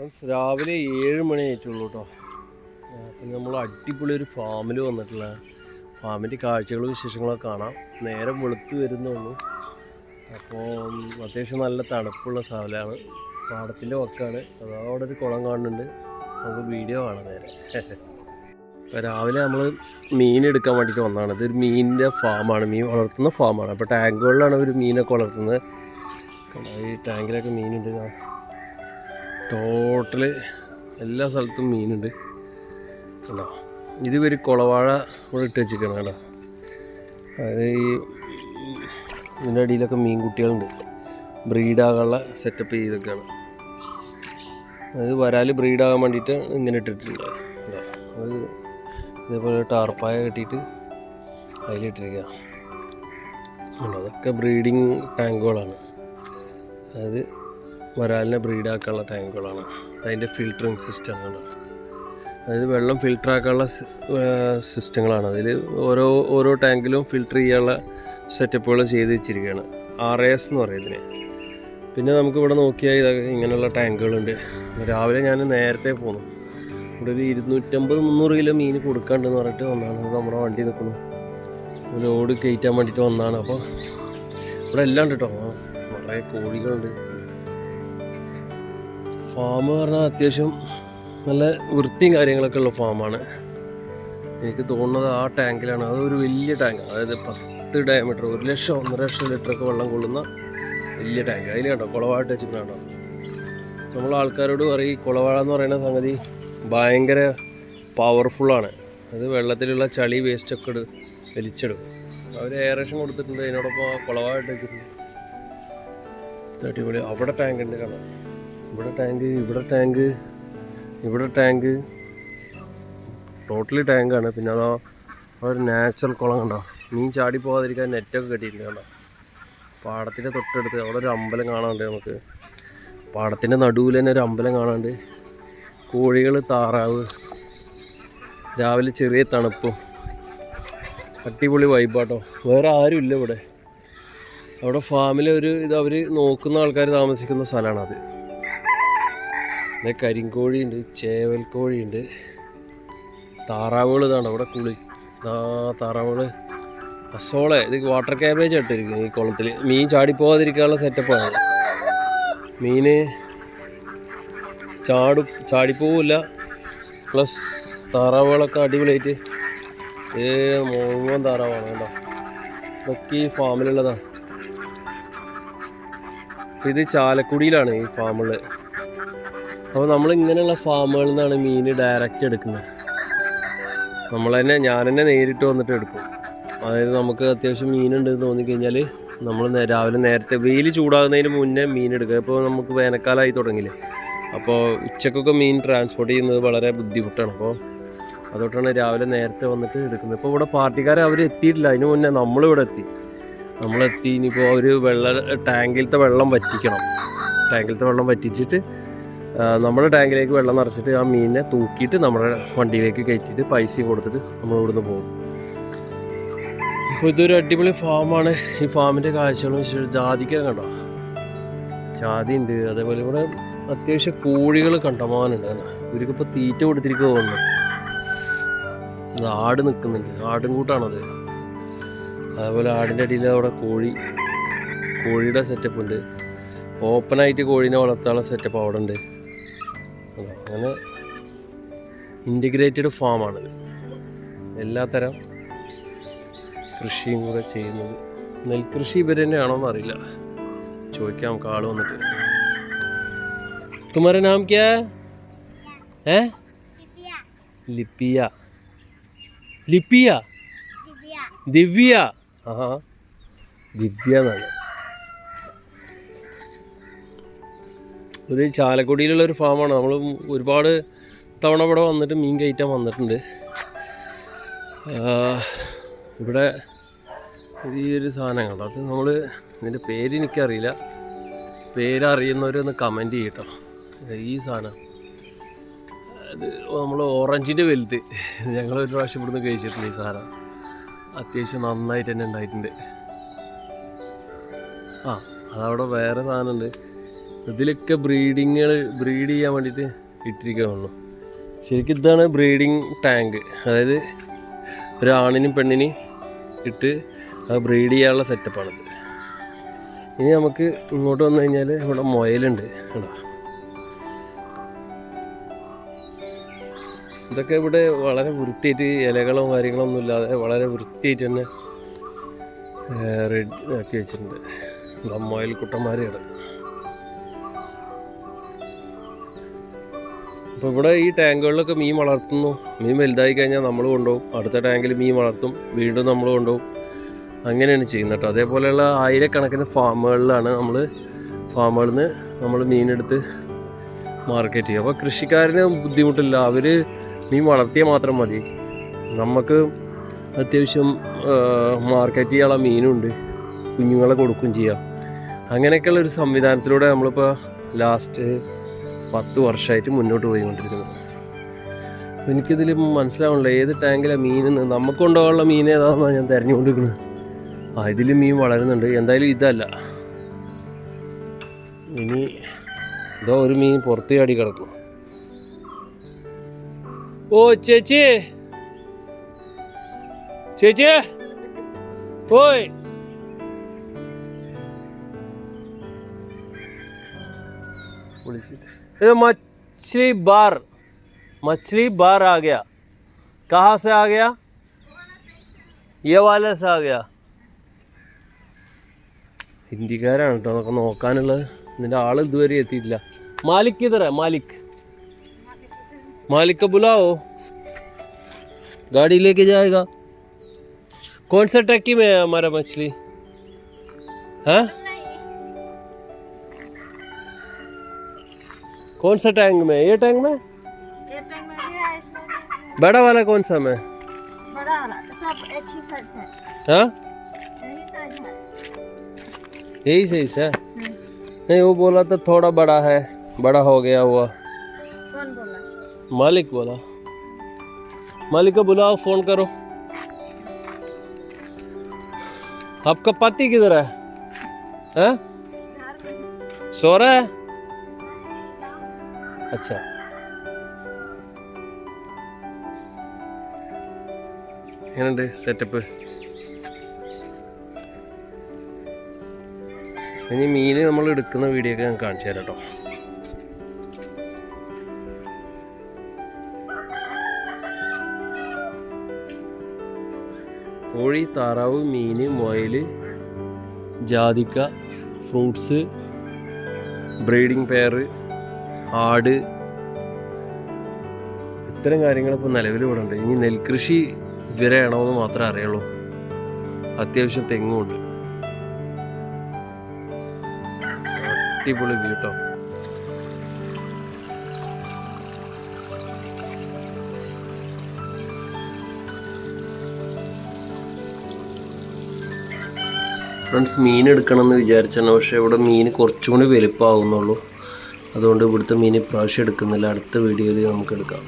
Friends രാവിലെ ഏഴ് മണി ആയിട്ടുള്ളൂ കേട്ടോ അപ്പം നമ്മൾ അടിപൊളി ഒരു ഫാമിൽ വന്നിട്ടുള്ള ഫാമിന്റെ കാഴ്ചകളും വിശേഷങ്ങളൊക്കെ കാണാം. നേരം വെളുത്ത് വരുന്നുള്ളൂ. അപ്പോൾ അത്യാവശ്യം നല്ല തണുപ്പുള്ള സ്ഥലമാണ്. പാടത്തിന്റെ വക്കാണ്. അവിടെ ഒരു കുളം കാണുന്നുണ്ട്. നമുക്ക് വീഡിയോ കാണാം നേരെ. അപ്പോൾ രാവിലെ നമ്മൾ മീൻ എടുക്കാൻ വേണ്ടിയിട്ട് വന്നതാണ്. ഇതൊരു മീനിന്റെ ഫാമാണ്. മീൻ വളർത്തുന്ന ഫാമാണ്. അപ്പോൾ ടാങ്കുകളിലാണ് ഒരു മീനൊക്കെ വളർത്തുന്നത്. ഈ ടാങ്കിലൊക്കെ മീനുണ്ട്. ടോട്ടൽ എല്ലാ സ്ഥലത്തും മീനുണ്ട്. കണ്ടോ? ഇത് ഒരു കുളവാഴ ഇവിടെ ഇട്ട് വെച്ചിരിക്കണം കേട്ടോ അതായത് ഈ ഇതിന്റെ അടിയിലൊക്കെ മീൻകുട്ടികളുണ്ട്. ബ്രീഡാകാനുള്ള സെറ്റപ്പ് ചെയ്തൊക്കെയാണ്. അത് വരാൽ ബ്രീഡാകാൻ വേണ്ടിയിട്ട് ഇങ്ങനെ ഇട്ടിട്ടുണ്ട്. അത് ഇതേപോലെ ടാർപ്പായ കെട്ടിയിട്ട് അതിലിട്ടിരിക്കുക അതൊക്കെ ബ്രീഡിങ് ടാങ്കുകളാണ്. അതായത് വരാലിനെ ബ്രീഡാക്കാനുള്ള ടാങ്കുകളാണ് അതിന്റെ ഫിൽറ്ററിങ് സിസ്റ്റമാണ് അതായത് വെള്ളം ഫിൽറ്റർ ആക്കാനുള്ള സിസ്റ്റങ്ങളാണ് അതിൽ ഓരോ ഓരോ ടാങ്കിലും ഫിൽറ്റർ ചെയ്യാനുള്ള സെറ്റപ്പുകൾ ചെയ്ത് വെച്ചിരിക്കുകയാണ് ആർ എസ് എന്ന് പറയുന്നതിന് പിന്നെ നമുക്ക് ഇവിടെ നോക്കിയാൽ ഇങ്ങനെയുള്ള ടാങ്കുകളുണ്ട് രാവിലെ ഞാൻ നേരത്തെ പോന്നു. ഇവിടെ ഒരു ഇരുന്നൂറ്റമ്പത് മുന്നൂറ് കിലോ മീൻ കൊടുക്കാണ്ടെന്ന് പറഞ്ഞിട്ട് വന്നാണ്. നമ്മുടെ വണ്ടി നിൽക്കുന്നു. ലോഡ് കയറ്റാൻ വേണ്ടിയിട്ട് വന്നതാണ് അപ്പോൾ ഇവിടെ എല്ലാം ഉണ്ട് കേട്ടോ കുറേ കോഴികളുണ്ട്. ഫാം പറഞ്ഞാൽ അത്യാവശ്യം നല്ല വൃത്തിയും കാര്യങ്ങളൊക്കെ ഉള്ള ഫാമാണ്. എനിക്ക് തോന്നുന്നത് ആ ടാങ്കിലാണ്. അതൊരു വലിയ ടാങ്ക്. അതായത് പത്ത് ഡയമീറ്റർ ഒരു ലക്ഷം ഒന്നര ലക്ഷം ലിറ്ററൊക്കെ വെള്ളം കൊള്ളുന്ന വലിയ ടാങ്ക്. അതിൽ കണ്ടോ? കുളവാട്ട് വെച്ചിട്ടുണ്ടോ നമ്മൾ ആൾക്കാരോട് പറയും ഈ കുളവാഴ എന്ന് പറയുന്ന സംഗതി ഭയങ്കര പവർഫുള്ളാണ് അത് വെള്ളത്തിലുള്ള ചളി വേസ്റ്റൊക്കെ ഇട് വലിച്ചെടുക്കും അവർ എയറേഷൻ കൊടുത്തിട്ടുണ്ട്. അതിനോടൊപ്പം കുളവായിട്ട് വെച്ചിട്ടുണ്ട്. അടിപൊളി അവിടെ ടാങ്ക് ഉണ്ട് കാണാം ഇവിടെ ടാങ്ക് ഇവിടെ ടാങ്ക് ഇവിടെ ടാങ്ക് ടോട്ടലി ടാങ്കാണ് പിന്നെ അതോ ഒരു നാച്ചുറൽ കുളം കണ്ടോ? മീൻ ചാടി പോകാതിരിക്കാൻ നെറ്റൊക്കെ കെട്ടിയിട്ടുണ്ട് കണ്ടോ? പാടത്തിന്റെ തൊട്ടടുത്ത് അവിടെ ഒരു അമ്പലം കാണാനുണ്ട് നമുക്ക്. പാടത്തിന്റെ നടുവിൽ തന്നെ ഒരു അമ്പലം കാണാണ്ട് കോഴികൾ താറാവ് രാവിലെ ചെറിയ തണുപ്പും. അടിപൊളി വൈബാട്ടോ വേറെ ആരും ഇല്ല ഇവിടെ. അവിടെ ഫാമിലെ ഒരു ഇത് അവർ നോക്കുന്ന ആൾക്കാർ താമസിക്കുന്ന സ്ഥലമാണത് പിന്നെ കരിങ്കോഴിയുണ്ട് ചേവൽ കോഴിയുണ്ട് താറാവുകൾ ഇതാണ് അവിടെ കുളി? ആ താറാവുകൾ അസോളെ ഇത് വാട്ടർ ക്യാബേജ് ഇട്ടിരിക്കുന്നത് ഈ കുളത്തിൽ മീൻ ചാടിപ്പോകാതിരിക്കാനുള്ള സെറ്റപ്പാണ് മീന് ചാടു ചാടിപ്പോവില്ല. പ്ലസ് താറാവുകളൊക്കെ അടിപൊളിയായിട്ട്. ഏ മുഴുവൻ താറാവാണ് കേട്ടോ ഇതൊക്കെ ഈ ഫാമിലുള്ളതാണ് ഇത് ചാലക്കുടിയിലാണ് ഈ ഫാമുകൾ അപ്പോൾ നമ്മൾ ഇങ്ങനെയുള്ള ഫാമുകളിൽ നിന്നാണ് മീൻ ഡയറക്റ്റ് എടുക്കുന്നത്. നമ്മൾ തന്നെ ഞാൻ തന്നെ നേരിട്ട് വന്നിട്ട് എടുക്കും. അതായത് നമുക്ക് അത്യാവശ്യം മീനുണ്ടെന്ന് തോന്നിക്കഴിഞ്ഞാൽ നമ്മൾ രാവിലെ നേരത്തെ വെയിൽ ചൂടാകുന്നതിന് മുന്നേ മീൻ എടുക്കുക. ഇപ്പോൾ നമുക്ക് വേനൽക്കാലമായി തുടങ്ങിയില്ലേ. അപ്പോൾ ഉച്ചക്കൊക്കെ മീൻ ട്രാൻസ്പോർട്ട് ചെയ്യുന്നത് വളരെ ബുദ്ധിമുട്ടാണ്. അപ്പോൾ അതുകൊണ്ടാണ് രാവിലെ നേരത്തെ വന്നിട്ട് എടുക്കുന്നത്. ഇപ്പോൾ ഇവിടെ പാർട്ടിക്കാരെ അവർ എത്തിയിട്ടില്ല. അതിന് മുന്നേ നമ്മളിവിടെ എത്തി. നമ്മളെത്തി ഇനിയിപ്പോൾ ഒരു വെള്ള ടാങ്കിലത്തെ വെള്ളം വറ്റിക്കണം. ടാങ്കിലത്തെ വെള്ളം വറ്റിച്ചിട്ട് നമ്മുടെ ടാങ്കിലേക്ക് വെള്ളം നിറച്ചിട്ട് ആ മീനിനെ തൂക്കിയിട്ട് നമ്മുടെ വണ്ടിയിലേക്ക് കയറ്റിയിട്ട് പൈസ കൊടുത്തിട്ട് നമ്മൾ ഇവിടുന്ന് പോകും. അപ്പോൾ ഇതൊരു അടിപൊളി ഫാമാണ്. ഈ ഫാമിന്റെ കാഴ്ചകളും വെച്ചാൽ ജാതിക്ക കണ്ടോ? ജാതി ഉണ്ട് അതേപോലെ ഇവിടെ അത്യാവശ്യം കോഴികൾ കണ്ടമാനുണ്ട് കണ്ടോ? ഇവർക്കിപ്പോൾ തീറ്റ കൊടുത്തിരിക്കുക തോന്നുന്നു. അത് ആട് നിൽക്കുന്നുണ്ട്. ആടും കൂട്ടാണത്. അതേപോലെ ആടിന്റെ അടിയിൽ അവിടെ കോഴി. കോഴിയുടെ സെറ്റപ്പ് ഉണ്ട്. ഓപ്പണായിട്ട് കോഴീനെ വളർത്താനുള്ള സെറ്റപ്പ് അവിടെ ഉണ്ട്. അങ്ങനെ ഇന്റിഗ്രേറ്റഡ് ഫാമാണിത് എല്ലാത്തരം കൃഷിയും കൂടെ ചെയ്യുന്നത്. നെൽകൃഷി ഇവർ തന്നെയാണോ അറിയില്ല. ചോദിക്കാം നമുക്ക് ആൾ വന്നിട്ട്. തുമര നാം ക്യാ ഏ? ലിപ്പിയ ലിപ്പിയ ദിവ്യ. ആ ദിവ്യ എന്നാണ്. ഇത് ചാലക്കുടിയിലുള്ള ഒരു ഫാമാണ്. നമ്മൾ ഒരുപാട് തവണ ഇവിടെ വന്നിട്ട് മീൻ കയറ്റാൻ വന്നിട്ടുണ്ട്. ഇവിടെ ഈ ഒരു സാധനം കണ്ടോ? അത് നമ്മൾ ഇതിന്റെ പേര് എനിക്കറിയില്ല. പേരറിയുന്നവരൊന്ന് കമന്റ് ചെയ്യട്ടോ. ഈ സാധനം. അത് നമ്മൾ ഓറഞ്ചിന്റെ വലുത്. ഞങ്ങൾ ഒരു പ്രാവശ്യം ഇവിടുന്ന് കഴിച്ചിട്ടുണ്ട് ഈ സാധനം. അത്യാവശ്യം നന്നായിട്ട് തന്നെ ഉണ്ടായിട്ടുണ്ട്. ആ അതവിടെ വേറെ സാധനമുണ്ട്. ഇതിലൊക്കെ ബ്രീഡിങ്ങൾ ബ്രീഡ് ചെയ്യാൻ വേണ്ടിയിട്ട് ഇട്ടിരിക്കുകയുള്ളൂ ശരിക്കും ഇതാണ് ബ്രീഡിങ് ടാങ്ക്. അതായത് ഒരാണിനും പെണ്ണിനും ഇട്ട് അത് ബ്രീഡ് ചെയ്യാനുള്ള സെറ്റപ്പാണിത്. ഇനി നമുക്ക് ഇങ്ങോട്ട് വന്നു കഴിഞ്ഞാൽ ഇവിടെ മുയലുണ്ട് കേട്ടോ ഇതൊക്കെ ഇവിടെ വളരെ വൃത്തിയായിട്ട് ഇലകളോ കാര്യങ്ങളോ ഒന്നും ഇല്ലാതെ വളരെ വൃത്തിയായിട്ട് തന്നെ റെഡി ആക്കി വെച്ചിട്ടുണ്ട്. മുയൽ കുട്ടന്മാർ കിടക്കും അപ്പോൾ ഇവിടെ ഈ ടാങ്കുകളിലൊക്കെ മീൻ വളർത്തുന്നു. മീൻ വലുതായി കഴിഞ്ഞാൽ നമ്മൾ കൊണ്ടുപോകും. അടുത്ത ടാങ്കിൽ മീൻ വളർത്തും. വീണ്ടും നമ്മൾ കൊണ്ടുപോകും. അങ്ങനെയാണ് ചെയ്യുന്നത് കേട്ടോ. അതേപോലെയുള്ള ആയിരക്കണക്കിന് ഫാമുകളിലാണ് നമ്മൾ ഫാമുകളിൽ നിന്ന് നമ്മൾ മീനെടുത്ത് മാർക്കറ്റ് ചെയ്യും അപ്പോൾ കൃഷിക്കാരന് ബുദ്ധിമുട്ടില്ല. അവർ മീൻ വളർത്തിയാൽ മാത്രം മതി. നമുക്ക് അത്യാവശ്യം മാർക്കറ്റ് ചെയ്യാനുള്ള മീനുണ്ട്. കുഞ്ഞുങ്ങളെ കൊടുക്കുകയും ചെയ്യാം. അങ്ങനെയൊക്കെയുള്ള ഒരു സംവിധാനത്തിലൂടെ നമ്മളിപ്പോൾ ലാസ്റ്റ് പത്ത് വർഷമായിട്ട് മുന്നോട്ട് പോയിക്കൊണ്ടിരിക്കുന്നത്. അപ്പോൾ എനിക്കിതിൽ മനസ്സിലാവണില്ല ഏത് ടാങ്കിലെ മീനെന്ന്. നമുക്ക് കൊണ്ടുപോകാനുള്ള മീൻ ഏതാണെന്നാണ് ഞാൻ തിരഞ്ഞുകൊണ്ടിരിക്കുന്നത്. ആ ഇതിൽ മീൻ വളരുന്നുണ്ട്. എന്തായാലും ഇതല്ല. ഇനി ഇതോ ഒരു മീൻ പുറത്ത് ചാടി കിടക്കും ഓ ചേച്ചി. ചേച്ചി. ഓയ്. ये मछली बार मछली बार आ गया कहाँ से आ गया ये वाले से आ गया ഹിന്ദിക്കാരാണ് കേട്ടോ അതൊക്കെ നോക്കാനുള്ളത് ഇതിൻ്റെ ആൾ ഇതുവരെ എത്തിയിട്ടില്ല മാലിക് ഇതറ മാലിക് मालिक को बुलाओ गाड़ी लेके जाएगा कौन सा टक्की में कौन सा टैंक में? ये टैंक में? ये टैंक में भी है बड़ा वाला कौन सा में? बड़ा वाला सब एक ही साइज़ है। हाँ? यही है। सही है? नहीं वो बोला तो थोड़ा बड़ा है। बड़ा हो गया हुआ। कौन बोला? मालिक बोला। मालिक को बुलाओ फ़ोन करो। आपका पति किधर है? हैं? सो रहा है? আচ্ছা എങ്ങനെയുണ്ട് സെറ്റപ്പ് ഇനി മീൻ നമ്മൾ എടുക്കുന്ന വീഡിയോ ഒക്കെ ഞാൻ കാണിച്ചു തരാം കേട്ടോ കോഴി താറാവ് മീൻ മുയൽ ജാതിക്ക ഫ്രൂട്ട്സ് ബ്രീഡിംഗ് പെയർ ആട് ഇത്തരം കാര്യങ്ങൾ ഇപ്പോൾ നിലവിൽ ഇവിടെ ഉണ്ട് ഇനി നെൽകൃഷി വിരയണമെന്ന് മാത്രമേ അറിയുള്ളൂ. അത്യാവശ്യം തെങ്ങുമുണ്ട് അടിപൊളി വ്യൂ ഫ്രണ്ട്സ് മീൻ എടുക്കണം എന്ന് വിചാരിച്ചാണ് പക്ഷേ ഇവിടെ മീൻ കുറച്ചും കൂടി വലുപ്പമാകുന്നുള്ളൂ അതുകൊണ്ട് ഇവിടുത്തെ മീൻ ഇപ്രാവശ്യം എടുക്കുന്നില്ല. അടുത്ത വീഡിയോയിൽ നമുക്ക് എടുക്കാം.